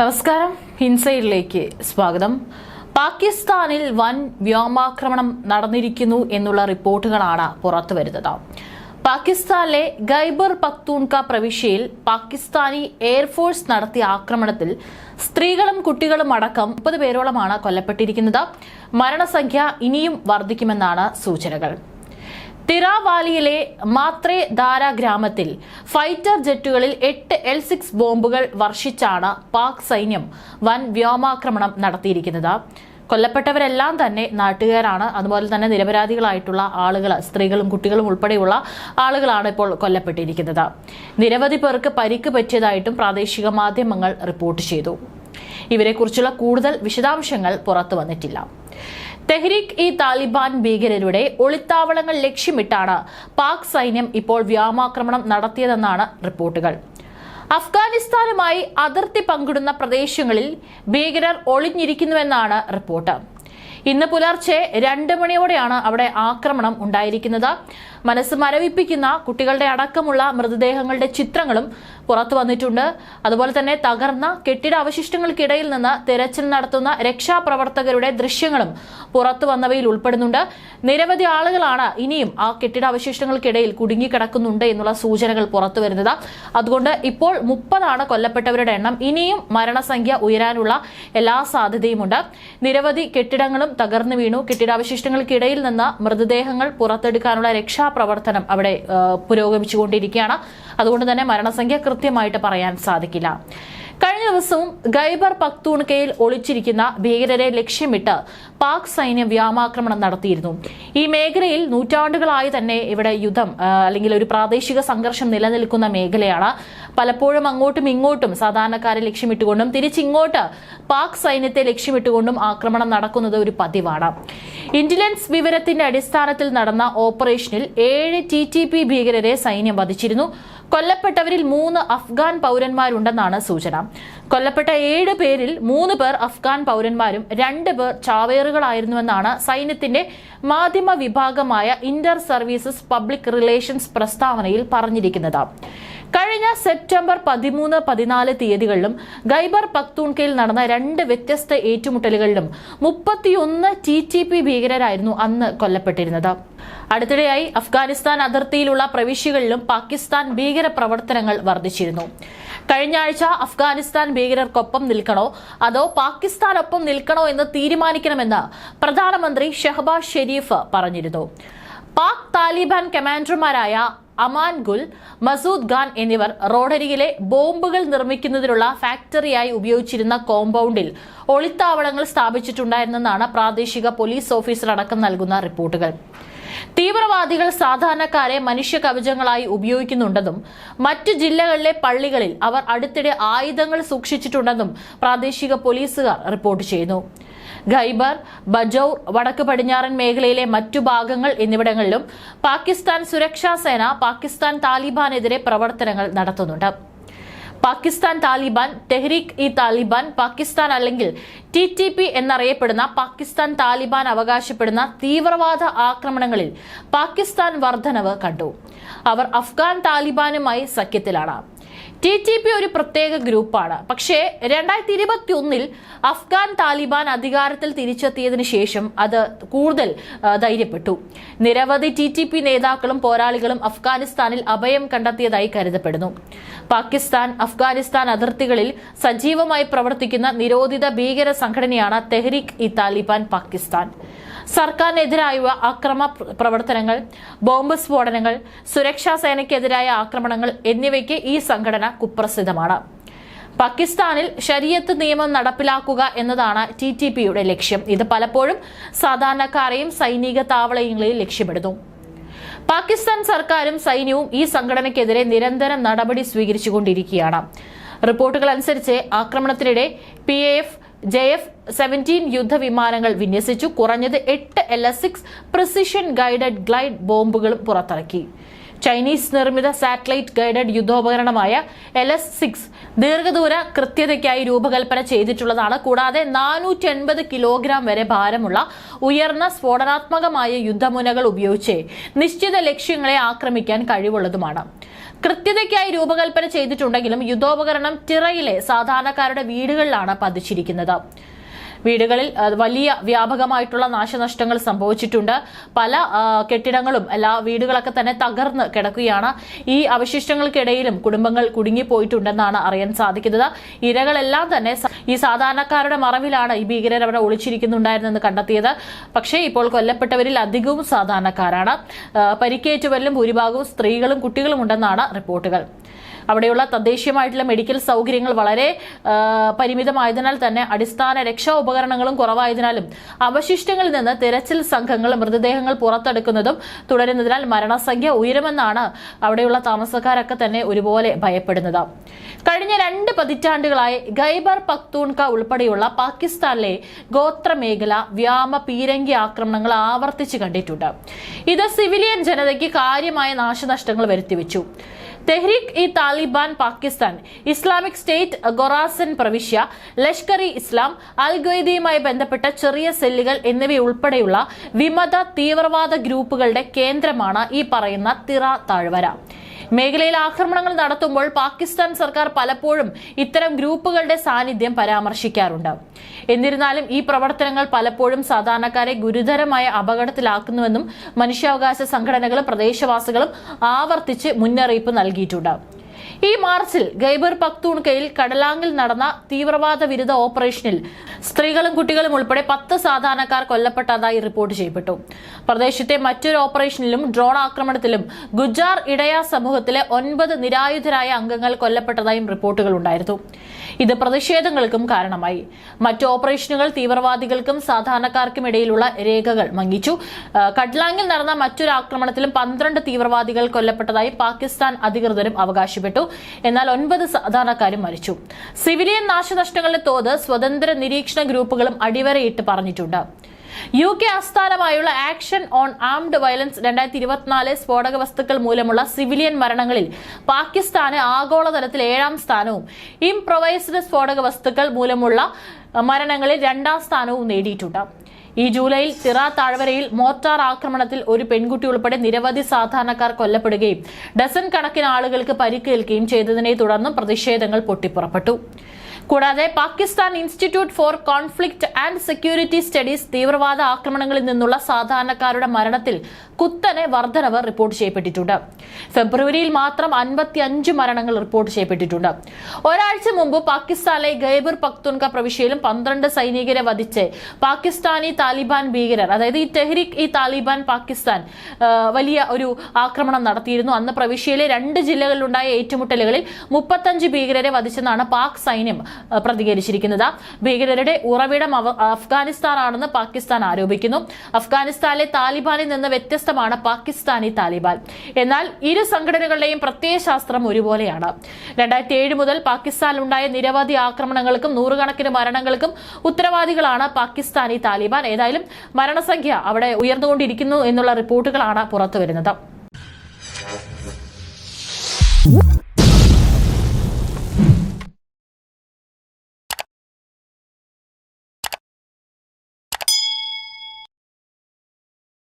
നമസ്കാരം. ഇൻസൈഡിലേക്ക് സ്വാഗതം. പാകിസ്ഥാനിൽ വൻ വ്യോമാക്രമണം നടന്നിരിക്കുന്നു എന്നുള്ള റിപ്പോർട്ടുകളാണ് പുറത്തു വരുന്നത്. പാകിസ്ഥാനിലെ ഗൈബർ പക്തൂൺക പ്രവിശ്യയിൽ പാകിസ്ഥാനി എയർഫോഴ്സ് നടത്തിയ ആക്രമണത്തിൽ സ്ത്രീകളും കുട്ടികളും അടക്കം മുപ്പത് പേരോളമാണ് കൊല്ലപ്പെട്ടിരിക്കുന്നത്. മരണസംഖ്യ ഇനിയും വർദ്ധിക്കുമെന്നാണ് സൂചനകൾ. തിറാവാലിയിലെ മാത്രേ ധാര ഗ്രാമത്തിൽ ഫൈറ്റർ ജെറ്റുകളിൽ എട്ട് എൽ സിക്സ് ബോംബുകൾ വർഷിച്ചാണ് പാക് സൈന്യം വൻ വ്യോമാക്രമണം നടത്തിയിരിക്കുന്നത്. കൊല്ലപ്പെട്ടവരെല്ലാം തന്നെ നാട്ടുകാരാണ്. അതുപോലെ തന്നെ നിരപരാധികളായിട്ടുള്ള ആളുകൾ സ്ത്രീകളും കുട്ടികളും ഉൾപ്പെടെയുള്ള ആളുകളാണ് ഇപ്പോൾ കൊല്ലപ്പെട്ടിരിക്കുന്നത്. നിരവധി പേർക്ക് പരിക്ക് പറ്റിയതായിട്ടും പ്രാദേശിക മാധ്യമങ്ങൾ റിപ്പോർട്ട് ചെയ്തു. ഇവരെക്കുറിച്ചുള്ള കൂടുതൽ വിശദാംശങ്ങൾ പുറത്തു വന്നിട്ടില്ല. തെഹ്രീക്ക് ഇ താലിബാൻ ഭീകരരുടെ ഒളിത്താവളങ്ങൾ ലക്ഷ്യമിട്ടാണ് പാക് സൈന്യം ഇപ്പോൾ വ്യോമാക്രമണം നടത്തിയതെന്നാണ് റിപ്പോർട്ടുകൾ. അഫ്ഗാനിസ്ഥാനുമായി അതിർത്തി പങ്കിടുന്ന പ്രദേശങ്ങളിൽ ഭീകരർ ഒളിഞ്ഞിരിക്കുന്നുവെന്നാണ് റിപ്പോർട്ട്. ഇന്ന് പുലർച്ചെ രണ്ട് മണിയോടെയാണ് അവിടെ ആക്രമണം ഉണ്ടായിരിക്കുന്നത്. മനസ്സ് മരവിപ്പിക്കുന്ന കുട്ടികളുടെ അടക്കമുള്ള മൃതദേഹങ്ങളുടെ ചിത്രങ്ങളും പുറത്തു വന്നിട്ടുണ്ട്. അതുപോലെ തന്നെ തകർന്ന കെട്ടിട അവശിഷ്ടങ്ങൾക്കിടയിൽ നിന്ന് തെരച്ചിൽ നടത്തുന്ന രക്ഷാപ്രവർത്തകരുടെ ദൃശ്യങ്ങളും പുറത്തു വന്നവയിൽ ഉൾപ്പെടുന്നുണ്ട്. നിരവധി ആളുകളാണ് ഇനിയും ആ കെട്ടിട അവശിഷ്ടങ്ങൾക്കിടയിൽ കുടുങ്ങിക്കിടക്കുന്നുണ്ട് എന്നുള്ള സൂചനകൾ പുറത്തു വരുന്നത്. അതുകൊണ്ട് ഇപ്പോൾ മുപ്പതാണ് കൊല്ലപ്പെട്ടവരുടെ എണ്ണം. ഇനിയും മരണസംഖ്യ ഉയരാനുള്ള എല്ലാ സാധ്യതയുമുണ്ട്. നിരവധി കെട്ടിടങ്ങളും തകർന്നു വീണു. കെട്ടിടാവശിഷ്ടങ്ങൾക്കിടയിൽ നിന്ന് മൃതദേഹങ്ങൾ പുറത്തെടുക്കാനുള്ള രക്ഷാപ്രവർത്തനം അവിടെ പുരോഗമിച്ചുകൊണ്ടിരിക്കുകയാണ്. അതുകൊണ്ട് തന്നെ മരണസംഖ്യ കൃത്യമായിട്ട് പറയാൻ സാധിക്കില്ല. കഴിഞ്ഞ ദിവസവും ഖൈബർ പക്തൂൺകയിൽ ഒളിച്ചിരിക്കുന്ന ഭീകരരെ ലക്ഷ്യമിട്ട് പാക് സൈന്യം വ്യോമാക്രമണം നടത്തിയിരുന്നു. ഈ മേഖലയിൽ നൂറ്റാണ്ടുകളായി തന്നെ ഇവിടെ യുദ്ധം അല്ലെങ്കിൽ ഒരു പ്രാദേശിക സംഘർഷം നിലനിൽക്കുന്ന മേഖലയാണ്. പലപ്പോഴും അങ്ങോട്ടും ഇങ്ങോട്ടും സാധാരണക്കാരെ ലക്ഷ്യമിട്ടുകൊണ്ടും തിരിച്ചിങ്ങോട്ട് പാക് സൈന്യത്തെ ലക്ഷ്യമിട്ടുകൊണ്ടും ആക്രമണം നടക്കുന്നത് ഒരു പതിവാണ്. ഇന്റലിജൻസ് വിവരത്തിന്റെ അടിസ്ഥാനത്തിൽ നടന്ന ഓപ്പറേഷനിൽ ഏഴ് ടി ഭീകരരെ സൈന്യം വധിച്ചിരുന്നു. കൊല്ലപ്പെട്ടവരിൽ മൂന്ന് അഫ്ഗാൻ പൗരന്മാരുണ്ടെന്നാണ് സൂചന. കൊല്ലപ്പെട്ട ഏഴ് പേരിൽ മൂന്ന് പേർ അഫ്ഗാൻ പൗരന്മാരും രണ്ട് പേർ ചാവേറുകളായിരുന്നുവെന്നാണ് സൈന്യത്തിന്റെ മാധ്യമ വിഭാഗമായ ഇന്റർ സർവീസസ് പബ്ലിക് റിലേഷൻസ് പ്രസ്താവനയിൽ പറഞ്ഞിരിക്കുന്നത്. കഴിഞ്ഞ സെപ്റ്റംബർ പതിമൂന്ന് പതിനാല് തീയതികളിലും ഖൈബർ പക്തൂൺകയിൽ നടന്ന രണ്ട് വ്യത്യസ്ത ഏറ്റുമുട്ടലുകളിലും മുപ്പത്തിയൊന്ന് ടി ടി പി ഭീകരരായിരുന്നു അന്ന് കൊല്ലപ്പെട്ടിരുന്നത്. അടുത്തിടെയായി അഫ്ഗാനിസ്ഥാൻ അതിർത്തിയിലുള്ള പ്രവിശ്യകളിലും പാകിസ്ഥാൻ ഭീകര പ്രവർത്തനങ്ങൾ വർദ്ധിച്ചിരുന്നു. കഴിഞ്ഞ ആഴ്ച അഫ്ഗാനിസ്ഥാൻ ഭീകരർക്കൊപ്പം നിൽക്കണോ? അതോ പാകിസ്ഥാനൊപ്പം നിൽക്കണോ എന്ന് തീരുമാനിക്കണമെന്ന് പ്രധാനമന്ത്രി ഷെഹബാസ് ഷെരീഫ് പറഞ്ഞിരുന്നു. പാക് താലിബാൻ കമാൻഡർമാരായ അമാൻ ഗുൽ മസൂദ് ഖാൻ എന്നിവർ റോഡരികിലെ ബോംബുകൾ നിർമ്മിക്കുന്നതിനുള്ള ഫാക്ടറിയായി ഉപയോഗിച്ചിരുന്ന കോമ്പൗണ്ടിൽ ഒളിത്താവളങ്ങൾ സ്ഥാപിച്ചിട്ടുണ്ടായിരുന്നെന്നാണ് പ്രാദേശിക പോലീസ് ഓഫീസർ അടക്കം നൽകുന്ന റിപ്പോർട്ടുകൾ. തീവ്രവാദികൾ സാധാരണക്കാരെ മനുഷ്യ കവചങ്ങളായി ഉപയോഗിക്കുന്നുണ്ടെന്നും മറ്റു ജില്ലകളിലെ പള്ളികളിൽ അവർ അടുത്തിടെ ആയുധങ്ങൾ സൂക്ഷിച്ചിട്ടുണ്ടെന്നും പ്രാദേശിക പോലീസുകാർ റിപ്പോർട്ട് ചെയ്യുന്നു. ഖൈബർ ബജൌർ വടക്ക് പടിഞ്ഞാറൻ മേഖലയിലെ മറ്റു ഭാഗങ്ങൾ എന്നിവിടങ്ങളിലും പാകിസ്ഥാൻ സുരക്ഷാ സേന പാകിസ്ഥാൻ താലിബാനെതിരെ പ്രവർത്തനങ്ങൾ നടത്തുന്നുണ്ട്. പാകിസ്ഥാൻ താലിബാൻ തെഹ്രീഖ് ഇ താലിബാൻ പാകിസ്ഥാൻ അല്ലെങ്കിൽ ടി ടി പി എന്നറിയപ്പെടുന്ന പാകിസ്ഥാൻ താലിബാൻ അവകാശപ്പെടുന്ന തീവ്രവാദ ആക്രമണങ്ങളിൽ പാകിസ്ഥാൻ വർധനവ് കണ്ടു. അവർ അഫ്ഗാൻ താലിബാനുമായി സഖ്യത്തിലാണ്. ടി ടി പി ഒരു പ്രത്യേക ഗ്രൂപ്പാണ്. പക്ഷേ രണ്ടായിരത്തി ഇരുപത്തി ഒന്നിൽ അഫ്ഗാൻ താലിബാൻ അധികാരത്തിൽ തിരിച്ചെത്തിയതിനു ശേഷം അത് കൂടുതൽ ധൈര്യപ്പെട്ടു. നിരവധി ടി ടി പി നേതാക്കളും പോരാളികളും അഫ്ഗാനിസ്ഥാനിൽ അഭയം കണ്ടെത്തിയതായി കരുതപ്പെടുന്നു. പാകിസ്ഥാൻ അഫ്ഗാനിസ്ഥാൻ അതിർത്തികളിൽ സജീവമായി പ്രവർത്തിക്കുന്ന നിരോധിത ഭീകര സംഘടനയാണ് തെഹ്രീഖ് ഇ താലിബാൻ പാകിസ്ഥാൻ. സർക്കാരിനെതിരായ അക്രമ പ്ര- പ്രവർത്തനങ്ങൾ ബോംബ് സ്ഫോടനങ്ങൾ സുരക്ഷാ സേനയ്ക്കെതിരായ ആക്രമണങ്ങൾ എന്നിവയ്ക്ക് ഈ സംഘടന കുപ്രസിദ്ധമാണ്. പാകിസ്ഥാനിൽ ശരീഅത്ത് നിയമം നടപ്പിലാക്കുക എന്നതാണ് ടി ടി പിയുടെ ലക്ഷ്യം. ഇത് പലപ്പോഴും സാധാരണക്കാരെയും സൈനിക താവളങ്ങളെയും ലക്ഷ്യമിടുന്നു. പാകിസ്ഥാൻ സർക്കാരും സൈന്യവും ഈ സംഘടനയ്ക്കെതിരെ നിരന്തരം നടപടി സ്വീകരിച്ചുകൊണ്ടിരിക്കുകയാണ്. റിപ്പോർട്ടുകൾ അനുസരിച്ച് ആക്രമണത്തിനിടെ P F J F seventeen യുദ്ധവിമാനങ്ങൾ വിന്യസിച്ചു. കുറഞ്ഞത് എട്ട് L S six precision guided glide ബോംബുകളും പുറത്തിറക്കി. ചൈനീസ് നിർമ്മിത സാറ്റലൈറ്റ് ഗൈഡഡ് യുദ്ധോപകരണമായ എൽ എസ് സിക്സ് ദീർഘദൂര കൃത്യതയ്ക്കായി രൂപകൽപ്പന ചെയ്തിട്ടുള്ളതാണ്. കൂടാതെ നാനൂറ്റി എൺപത് കിലോഗ്രാം വരെ ഭാരമുള്ള ഉയർന്ന സ്ഫോടനാത്മകമായ യുദ്ധമുനകൾ ഉപയോഗിച്ച് നിശ്ചിത ലക്ഷ്യങ്ങളെ ആക്രമിക്കാൻ കഴിവുള്ളതുമാണ്. കൃത്യതയ്ക്കായി രൂപകൽപ്പന ചെയ്തിട്ടുണ്ടെങ്കിലും യുദ്ധോപകരണം ടിറയിലെ സാധാരണക്കാരുടെ വീടുകളിലാണ് പതിച്ചിരിക്കുന്നത്. വീടുകളിൽ വലിയ വ്യാപകമായിട്ടുള്ള നാശനഷ്ടങ്ങൾ സംഭവിച്ചിട്ടുണ്ട്. പല കെട്ടിടങ്ങളും എല്ലാ വീടുകളൊക്കെ തന്നെ തകർന്ന് കിടക്കുകയാണ്. ഈ അവശിഷ്ടങ്ങൾക്കിടയിലും കുടുംബങ്ങൾ കുടുങ്ങിപ്പോയിട്ടുണ്ടെന്നാണ് അറിയാൻ സാധിക്കുന്നത്. ഇരകളെല്ലാം തന്നെ ഈ സാധാരണക്കാരുടെ മറവിലാണ് ഈ ഭീകരർ അവിടെ ഒളിച്ചിരിക്കുന്നുണ്ടായിരുന്നെന്ന് കണ്ടെത്തിയത്. പക്ഷേ ഇപ്പോൾ കൊല്ലപ്പെട്ടവരിൽ അധികവും സാധാരണക്കാരാണ്. പരിക്കേറ്റവരിലും ഭൂരിഭാഗവും സ്ത്രീകളും കുട്ടികളും ഉണ്ടെന്നാണ് റിപ്പോർട്ടുകൾ. അവിടെയുള്ള തദ്ദേശീയമായിട്ടുള്ള മെഡിക്കൽ സൗകര്യങ്ങൾ വളരെ പരിമിതമായതിനാൽ തന്നെ അടിസ്ഥാന രക്ഷാ ഉപകരണങ്ങളും കുറവായതിനാലും അവശിഷ്ടങ്ങളിൽ നിന്ന് തിരച്ചിൽ സംഘങ്ങൾ മൃതദേഹങ്ങൾ പുറത്തെടുക്കുന്നതും തുടരുന്നതിനാൽ മരണസംഖ്യ ഉയരുമെന്നാണ് അവിടെയുള്ള താമസക്കാരൊക്കെ തന്നെ ഒരുപോലെ ഭയപ്പെടുന്നത്. കഴിഞ്ഞ രണ്ട് പതിറ്റാണ്ടുകളായി ഖൈബർ പക്തൂൺക ഉൾപ്പെടെയുള്ള പാകിസ്ഥാനിലെ ഗോത്രമേഖല വ്യാമ പീരങ്കി ആക്രമണങ്ങൾ ആവർത്തിച്ച് കണ്ടിട്ടുണ്ട്. ഇത് സിവിലിയൻ ജനതയ്ക്ക് കാര്യമായ നാശനഷ്ടങ്ങൾ വരുത്തിവെച്ചു. തെഹ്രീക് ഇ താലിബാൻ പാകിസ്ഥാൻ ഇസ്ലാമിക് സ്റ്റേറ്റ് ഗൊറാസൻ പ്രവിശ്യ ലഷ്കർ ഇ ഇസ്ലാം അൽ ബന്ധപ്പെട്ട ചെറിയ സെല്ലുകൾ എന്നിവയുൾപ്പെടെയുള്ള വിമത തീവ്രവാദ ഗ്രൂപ്പുകളുടെ കേന്ദ്രമാണ് ഈ പറയുന്ന തിറ താഴ്വര. മേഖലയിൽ ആക്രമണങ്ങൾ നടത്തുമ്പോൾ പാകിസ്ഥാൻ സർക്കാർ പലപ്പോഴും ഇത്തരം ഗ്രൂപ്പുകളുടെ സാന്നിധ്യം പരാമർശിക്കാറുണ്ട്. എന്നിരുന്നാലും ഈ പ്രവർത്തനങ്ങൾ പലപ്പോഴും സാധാരണക്കാരെ ഗുരുതരമായ അപകടത്തിലാക്കുന്നുവെന്നും മനുഷ്യാവകാശ സംഘടനകളും പ്രദേശവാസികളും ആവർത്തിച്ച് മുന്നറിയിപ്പ് നൽകിയിട്ടുണ്ട്. ഈ മാർച്ചിൽ ഗൈബർ പക്തൂൺകയിൽ കടലാങ്ങിൽ നടന്ന തീവ്രവാദ വിരുദ്ധ ഓപ്പറേഷനിൽ സ്ത്രീകളും കുട്ടികളും ഉൾപ്പെടെ പത്ത് സാധാരണക്കാർ കൊല്ലപ്പെട്ടതായി റിപ്പോർട്ട് ചെയ്യപ്പെട്ടു. പ്രദേശത്തെ മറ്റൊരു ഓപ്പറേഷനിലും ഡ്രോൺ ആക്രമണത്തിലും ഗുജാർ ഇടയ സമൂഹത്തിലെ ഒൻപത് നിരായുധരായ അംഗങ്ങൾ കൊല്ലപ്പെട്ടതായും റിപ്പോർട്ടുകൾ ഉണ്ടായിരുന്നു. ഇത് പ്രതിഷേധങ്ങൾക്കും കാരണമായി. മറ്റ് ഓപ്പറേഷനുകൾ തീവ്രവാദികൾക്കും സാധാരണക്കാർക്കും ഇടയിലുള്ള രേഖകൾ മങ്ങിച്ചു. കട്ലാങ്ങിൽ നടന്ന മറ്റൊരു ആക്രമണത്തിലും പന്ത്രണ്ട് തീവ്രവാദികൾ കൊല്ലപ്പെട്ടതായി പാകിസ്ഥാൻ അധികൃതരും അവകാശപ്പെട്ടു. എന്നാൽ ഒൻപത് സാധാരണക്കാരും മരിച്ചു. സിവിലിയൻ നാശനഷ്ടങ്ങളുടെ തോത് സ്വതന്ത്ര നിരീക്ഷണ ഗ്രൂപ്പുകളും അടിവരയിട്ട് പറഞ്ഞിട്ടുണ്ട്. യു കെ ആസ്ഥാനമായുള്ള ആക്ഷൻ ഓൺ ആംഡ് വയലൻസ് രണ്ടായിരത്തി ഇരുപത്തിനാല് സ്ഫോടക വസ്തുക്കൾ മൂലമുള്ള സിവിലിയൻ മരണങ്ങളിൽ പാകിസ്ഥാന് ആഗോളതലത്തിൽ ഏഴാം സ്ഥാനവും ഇംപ്രൊവൈസ്ഡ് സ്ഫോടക വസ്തുക്കൾ മൂലമുള്ള മരണങ്ങളിൽ രണ്ടാം സ്ഥാനവും നേടിയിട്ടുണ്ട്. ഈ ജൂലൈയിൽ തിറ താഴ്വരയിൽ മോർട്ടാർ ആക്രമണത്തിൽ ഒരു പെൺകുട്ടി ഉൾപ്പെടെ നിരവധി സാധാരണക്കാർ കൊല്ലപ്പെടുകയും ഡസൻ കണക്കിന് ആളുകൾക്ക് പരിക്കേൽക്കുകയും ചെയ്തതിനെ തുടർന്നും പ്രതിഷേധങ്ങൾ പൊട്ടിപ്പുറപ്പെട്ടു. കൂടാതെ Pakistan institute for conflict and security studies തീവ്രവാദ ആക്രമണങ്ങളിൽ നിന്നുള്ള സാധാരണക്കാരുടെ മരണത്തിൽ കുത്തനെ വർധനവ് റിപ്പോർട്ട് ചെയ്യപ്പെട്ടിട്ടുണ്ട്. ഫെബ്രുവരിയിൽ മാത്രം അൻപത്തി അഞ്ച് മരണങ്ങൾ റിപ്പോർട്ട് ചെയ്യപ്പെട്ടിട്ടുണ്ട്. ഒരാഴ്ച മുമ്പ് പാകിസ്ഥാനിലെ ഗൈബർ പക്തുൻക പ്രവിശ്യയിലും പന്ത്രണ്ട് സൈനികരെ വധിച്ച് പാകിസ്ഥാനി താലിബാൻ ഭീകരർ അതായത് ഈ തെഹ്രിക് ഈ താലിബാൻ പാകിസ്ഥാൻ വലിയ ഒരു ആക്രമണം നടത്തിയിരുന്നു. അന്ന് പ്രവിശ്യയിലെ രണ്ട് ജില്ലകളിലുണ്ടായ ഏറ്റുമുട്ടലുകളിൽ മുപ്പത്തഞ്ച് ഭീകരരെ വധിച്ചെന്നാണ് പാക് സൈന്യം പ്രതികരിച്ചിരിക്കുന്നത്. ഭീകരരുടെ ഉറവിടം അഫ്ഗാനിസ്ഥാൻ അഫ്ഗാനിസ്ഥാനാണെന്ന് പാകിസ്ഥാൻ ആരോപിക്കുന്നു. അഫ്ഗാനിസ്ഥാനിലെ താലിബാനിൽ നിന്ന് വ്യത്യസ്തമാണ് പാകിസ്ഥാനി താലിബാൻ. എന്നാൽ ഇരു സംഘടനകളുടെയും പ്രത്യയശാസ്ത്രം ഒരുപോലെയാണ്. രണ്ടായിരത്തി ഏഴ് മുതൽ പാകിസ്ഥാനിലുണ്ടായ നിരവധി ആക്രമണങ്ങൾക്കും നൂറുകണക്കിന് മരണങ്ങൾക്കും ഉത്തരവാദികളാണ് പാകിസ്ഥാനി താലിബാൻ. ഏതായാലും മരണസംഖ്യ അവിടെ ഉയർന്നുകൊണ്ടിരിക്കുന്നു എന്നുള്ള റിപ്പോർട്ടുകളാണ് പുറത്തുവരുന്നത്.